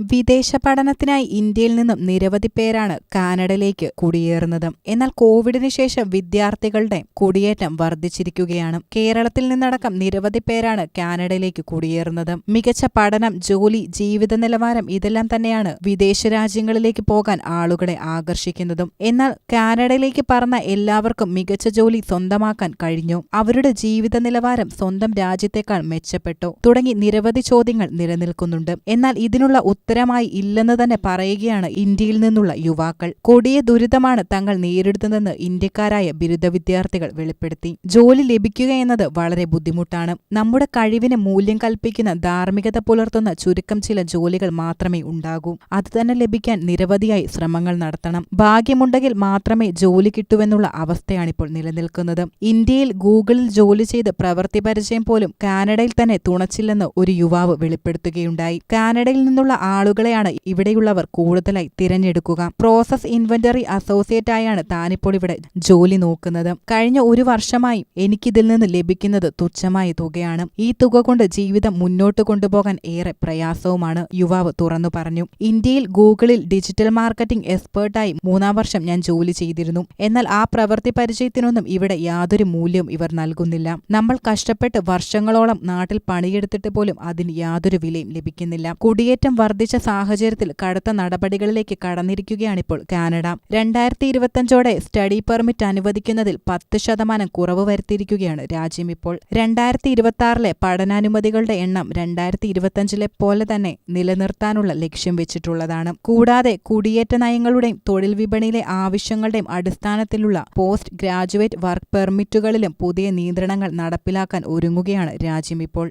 വിദേശ പഠനത്തിനായി ഇന്ത്യയിൽ നിന്നും നിരവധി പേരാണ് കാനഡയിലേക്ക് കുടിയേറുന്നത്. എന്നാൽ കോവിഡിന് ശേഷം വിദ്യാർത്ഥികളുടെ കുടിയേറ്റം വർദ്ധിച്ചിരിക്കുകയാണ്. കേരളത്തിൽ നിന്നടക്കം നിരവധി പേരാണ് കാനഡയിലേക്ക് കുടിയേറുന്നത്. മികച്ച പഠനം ജോലി ജീവിത നിലവാരം ഇതെല്ലാം തന്നെയാണ് വിദേശ രാജ്യങ്ങളിലേക്ക് പോകാൻ ആളുകളെ ആകർഷിക്കുന്നതും. എന്നാൽ കാനഡയിലേക്ക് പറഞ്ഞ എല്ലാവർക്കും മികച്ച ജോലി സ്വന്തമാക്കാൻ കഴിഞ്ഞു. അവരുടെ ജീവിത നിലവാരം സ്വന്തം രാജ്യത്തേക്കാൾ മെച്ചപ്പെട്ടു. തുടങ്ങി നിരവധി ചോദ്യങ്ങൾ നിലനിൽക്കുന്നുണ്ട്. എന്നാൽ ഇതിനുള്ള ഉത്തരമായി ഇല്ലെന്ന് തന്നെ പറയുകയാണ് ഇന്ത്യയിൽ നിന്നുള്ള യുവാക്കൾ. കൊടിയ ദുരിതമാണ് തങ്ങൾ നേരിടുന്നതെന്ന് ഇന്ത്യക്കാരായ ബിരുദ വിദ്യാർത്ഥികൾ വെളിപ്പെടുത്തി. ജോലി ലഭിക്കുകയെന്നത് വളരെ ബുദ്ധിമുട്ടാണ്. നമ്മുടെ കഴിവിന് മൂല്യം കൽപ്പിക്കുന്ന ധാർമ്മികത പുലർത്തുന്ന ചുരുക്കം ചില ജോലികൾ മാത്രമേ ഉണ്ടാകൂ. അത് തന്നെ ലഭിക്കാൻ നിരവധിയായി ശ്രമങ്ങൾ നടത്തണം. ഭാഗ്യമുണ്ടെങ്കിൽ മാത്രമേ ജോലി കിട്ടൂവെന്നുള്ള അവസ്ഥയാണിപ്പോൾ നിലനിൽക്കുന്നത്. ഇന്ത്യയിൽ ഗൂഗിളിൽ ജോലി ചെയ്ത് പ്രവൃത്തി പരിചയം പോലും കാനഡയിൽ തന്നെ തുണച്ചില്ലെന്ന് ഒരു യുവാവ് വെളിപ്പെടുത്തുകയുണ്ടായി. കാനഡയിൽ നിന്നുള്ള ആളുകളെയാണ് ഇവിടെയുള്ളവർ കൂടുതലായി തിരഞ്ഞെടുക്കുക. പ്രോസസ് ഇൻവെന്ററി അസോസിയേറ്റ് ആയാണ് താനിപ്പോൾ ഇവിടെ ജോലി നോക്കുന്നത്. കഴിഞ്ഞ ഒരു വർഷമായി എനിക്കിതിൽ നിന്ന് ലഭിക്കുന്നത് തുച്ഛമായ തുകയാണ്. ഈ തുക കൊണ്ട് ജീവിതം മുന്നോട്ട് കൊണ്ടുപോകാൻ ഏറെ പ്രയാസവുമാണ് യുവാവ് തുറന്നു പറഞ്ഞു. ഇന്ത്യയിൽ ഗൂഗിളിൽ ഡിജിറ്റൽ മാർക്കറ്റിംഗ് എക്സ്പേർട്ടായി മൂന്നാം വർഷം ഞാൻ ജോലി ചെയ്തിരുന്നു. എന്നാൽ ആ പ്രവൃത്തി പരിചയത്തിനൊന്നും ഇവിടെ യാതൊരു മൂല്യവും ഇവർ നൽകുന്നില്ല. നമ്മൾ കഷ്ടപ്പെട്ട് വർഷങ്ങളോളം നാട്ടിൽ പണിയെടുത്തിട്ട് പോലും അതിന് യാതൊരു വിലയും ലഭിക്കുന്നില്ല. കുടിയേറ്റം വർദ്ധിച്ച സാഹചര്യത്തിൽ കടുത്ത നടപടികളിലേക്ക് കടന്നിരിക്കുകയാണിപ്പോൾ കാനഡ. രണ്ടായിരത്തി ഇരുപത്തഞ്ചോടെ സ്റ്റഡി പെർമിറ്റ് അനുവദിക്കുന്നതിൽ പത്ത് ശതമാനം കുറവ് വരുത്തിയിരിക്കുകയാണ് രാജ്യം ഇപ്പോൾ. രണ്ടായിരത്തി ഇരുപത്തി ആറിലെ പഠനാനുമതികളുടെ എണ്ണം രണ്ടായിരത്തി ഇരുപത്തഞ്ചിലെ പോലെ തന്നെ നിലനിർത്താനുള്ള ലക്ഷ്യം വെച്ചിട്ടുള്ളതാണ്. കൂടാതെ കുടിയേറ്റ നയങ്ങളുടെയും തൊഴിൽ വിപണിയിലെ ആവശ്യങ്ങളുടെയും അടിസ്ഥാനത്തിലുള്ള പോസ്റ്റ് ഗ്രാജുവേറ്റ് വർക്ക് പെർമിറ്റുകളിലും പുതിയ നിയന്ത്രണങ്ങൾ നടപ്പിലാക്കാൻ ഒരുങ്ങുകയാണ് രാജ്യം ഇപ്പോൾ.